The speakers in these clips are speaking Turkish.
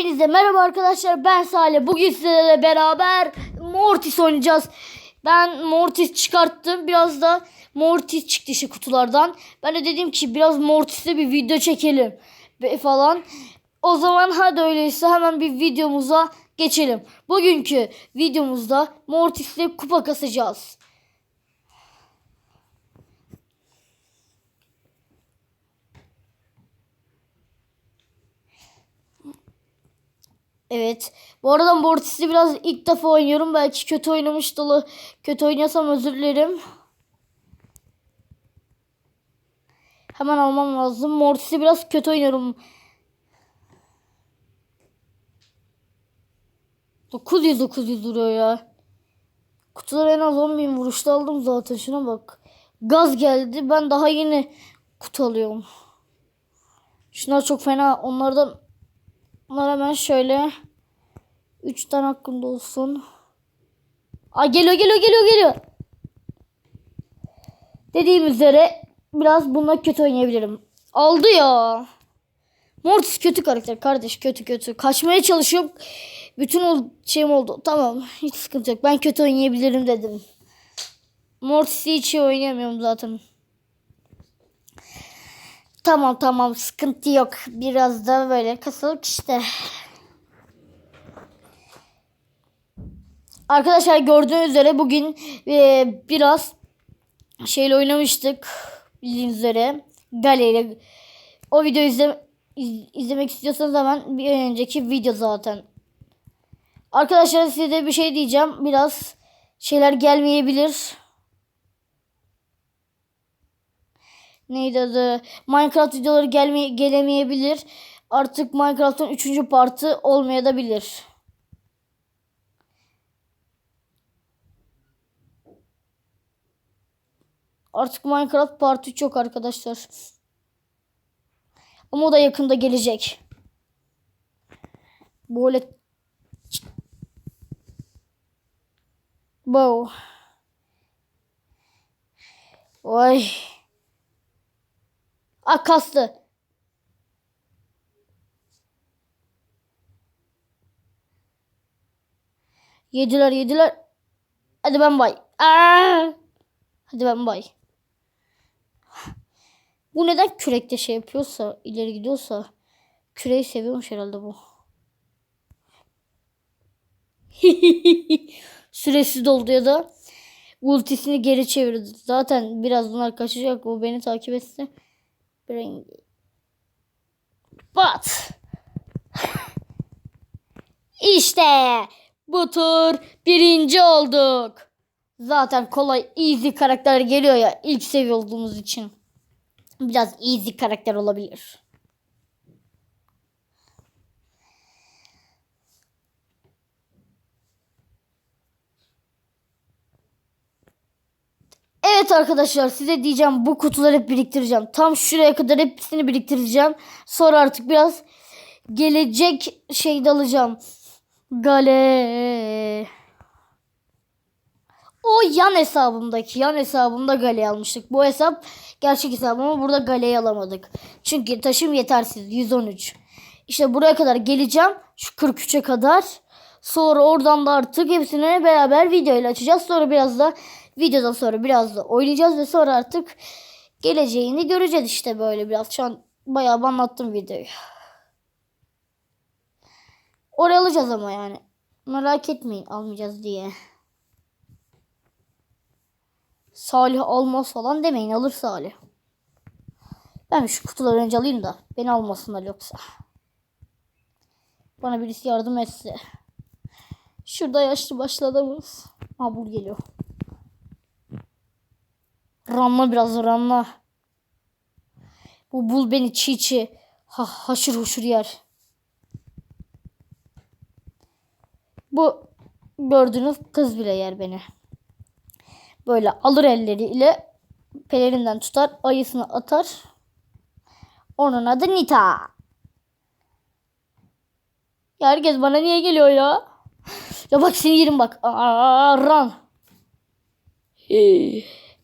Hepinize merhaba arkadaşlar ben Salih. Bugün sizlerle beraber Mortis oynayacağız. Ben Mortis çıkarttım. Biraz da Mortis çıktı işte kutulardan. Ben de dedim ki biraz Mortis'te bir video çekelim. Ve falan. O zaman hadi öyleyse hemen bir videomuza geçelim. Bugünkü videomuzda Mortis'le kupa kasacağız. Evet. Bu arada Mortis'i biraz ilk defa oynuyorum. Belki kötü oynamış dolu. Kötü oynasam özür dilerim. Hemen almam lazım. Mortis'i biraz kötü oynuyorum. 900 900 duruyor ya. Kutuları en az 10.000 vuruşta aldım zaten. Şuna bak. Gaz geldi. Ben daha yeni kutu alıyorum. Şunlar çok fena. Onlardan Bunlar hemen şöyle 3 tane hakkında olsun. Ay geliyor geliyor geliyor geliyor. Dediğim üzere biraz bununla kötü oynayabilirim. Aldı ya. Mortis kötü karakter kardeş kötü kötü. Kaçmaya çalışıyorum. Bütün o şeyim oldu. Tamam hiç sıkıntı yok. Ben kötü oynayabilirim dedim. Mortis'i hiç iyi oynayamıyorum zaten. Tamam tamam sıkıntı yok. Biraz da böyle kasılık işte. Arkadaşlar gördüğünüz üzere bugün e, biraz şeyle oynamıştık. Bildiğiniz üzere. Gale ile. O videoyu izle, iz- izlemek istiyorsanız hemen bir önceki video zaten. Arkadaşlar size de bir şey diyeceğim. Biraz şeyler gelmeyebilir. Neydi adı Minecraft videoları gelmeye gelemeyebilir. Artık Minecraft'ın 3. partı olmayabilir. Artık Minecraft Part 3 yok arkadaşlar. Ama o da yakında gelecek. Böyle Wow. Vay. Kastı. Yediler yediler. Hadi ben bay. Hadi ben bay. Bu neden kürekte şey yapıyorsa, ileri gidiyorsa küreği seviyormuş herhalde bu. Süresi doldu ya da ultisini geri çevirdi. Zaten biraz bunlar kaçacak. O beni takip etse. Brain. Bat. İşte bu tur birinci olduk. Zaten kolay easy karakter geliyor ya ilk seviye olduğumuz için. Biraz easy karakter olabilir. Evet arkadaşlar size diyeceğim bu kutuları hep biriktireceğim. Tam şuraya kadar hepsini biriktireceğim. Sonra artık biraz gelecek şeyde alacağım. Gale. O yan hesabımdaki yan hesabımda Gale almıştık. Bu hesap gerçek hesabım ama burada Gale'yi alamadık. Çünkü taşım yetersiz 113. İşte buraya kadar geleceğim. Şu 43'e kadar. Sonra oradan da artık hepsini beraber video ile açacağız. Sonra biraz da videodan sonra biraz da oynayacağız ve sonra artık geleceğini göreceğiz işte böyle biraz. Şu an bayağı anlattım videoyu. Oraya alacağız ama yani. Merak etmeyin almayacağız diye. Salih almaz falan demeyin alır Salih. Ben şu kutuları önce alayım da beni almasınlar yoksa. Bana birisi yardım etse. Şurada yaşlı başladığımız. Ha bul geliyor. Ranla biraz ranla. Bu bul beni çiğ çiğ. Ha, haşır huşur yer. Bu gördüğünüz kız bile yer beni. Böyle alır elleriyle pelerinden tutar ayısını atar. Onun adı Nita. Ya herkes bana niye geliyor ya? Ya bak seni yerim bak. Aa, ran.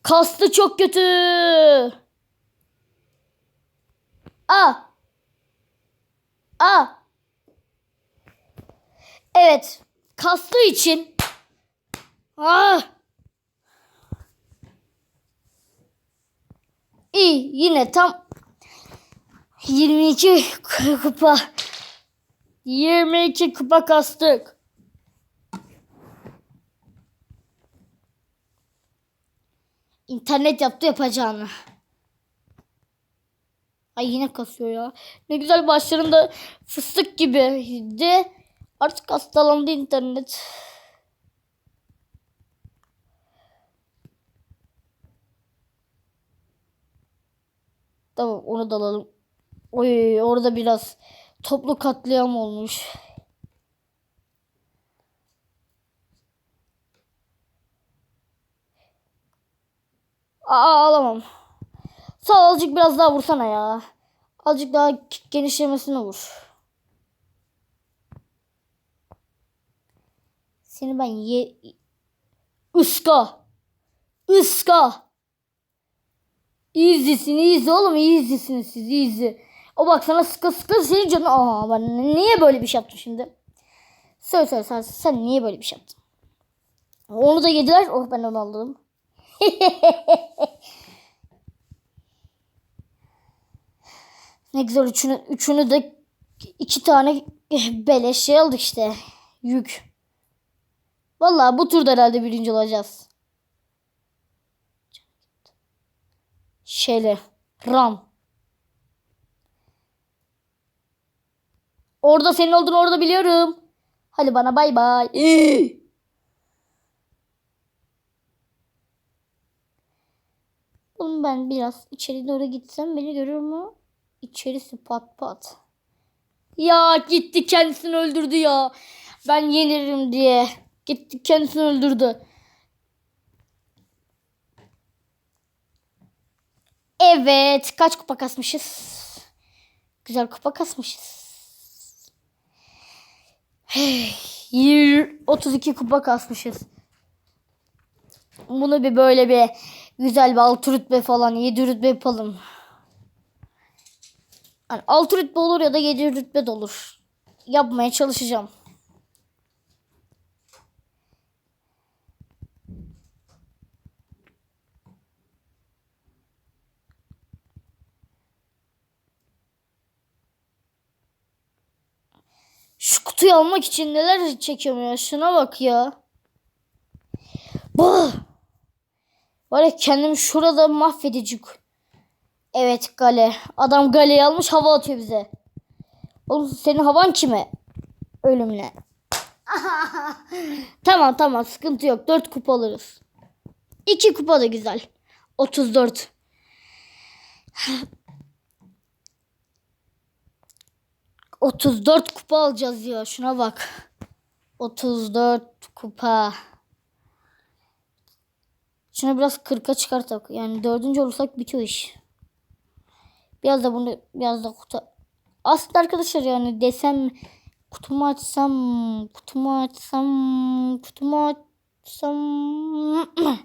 Kastı çok kötü. A. A. Evet. Kastığı için. Ah. İyi yine tam 22 kupa. 22 kupa kastık. İnternet yaptı yapacağını. Ay yine kasıyor ya. Ne güzel başlarında fıstık gibiydi. Artık hastalandı internet. Tamam onu da alalım. Oy orada biraz toplu katliam olmuş. Aa alamam. Sağ azıcık biraz daha vursana ya. Azıcık daha genişlemesine vur. Seni ben ye... Iska. Iska. Easy'sin easy oğlum easy'siniz siz easy. O bak sana sıkı sıkı senin canın. Aa ben niye böyle bir şey yaptım şimdi? Söyle söyle sen, sen niye böyle bir şey yaptın? Onu da yediler. Oh ben onu aldım. Ne güzel üçünü, üçünü de iki tane beleş şey aldık işte. Yük. Vallahi bu turda herhalde birinci olacağız. Şeyle. Ram. Orada senin olduğunu orada biliyorum. Hadi bana bay bay. Oğlum ben biraz içeri doğru gitsem beni görür mü? İçerisi pat pat. Ya gitti kendisini öldürdü ya. Ben yenirim diye. Gitti kendisini öldürdü. Evet. Kaç kupa kasmışız? Güzel kupa kasmışız. Hey, yir- 32 kupa kasmışız. Bunu bir böyle bir güzel bir 6 rütbe falan 7 rütbe yapalım. Yani 6 rütbe olur ya da 7 rütbe de olur. Yapmaya çalışacağım. Şu kutuyu almak için neler çekiyorum ya. Şuna bak ya. Bah! Var ya kendimi şurada mahvedecek. Evet Gale. Adam Gale'yi almış hava atıyor bize. Oğlum senin havan kime? Ölümle. tamam tamam sıkıntı yok. 4 kupa alırız. 2 kupa da güzel. 34. Otuz dört kupa alacağız ya. Şuna bak. 34 kupa. Şunu biraz 40'a çıkartak. Yani dördüncü olursak bitiyor iş. Biraz da bunu biraz da kutu. Aslında arkadaşlar yani desem kutumu açsam kutumu açsam kutumu açsam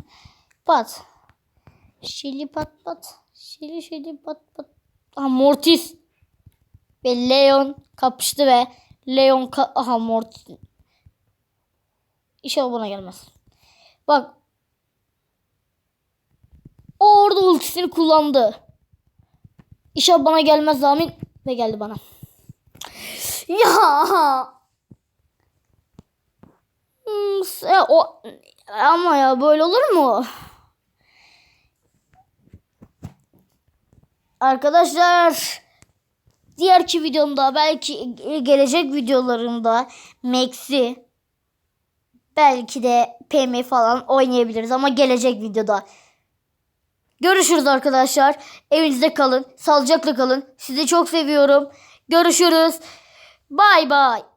pat. Şili pat pat. Şili şili pat pat. Aha Mortis ve Leon kapıştı ve Leon ka aha Mortis. İnşallah buna gelmez. Bak o orada ultisini kullandı. İnşallah bana gelmez amin. Ve geldi bana. Ya. Hmm, o ama ya böyle olur mu? Arkadaşlar diğerki videomda belki gelecek videolarımda Max'i belki de PM falan oynayabiliriz ama gelecek videoda. Görüşürüz arkadaşlar. Evinizde kalın. Sağlıcakla kalın. Sizi çok seviyorum. Görüşürüz. Bay bay.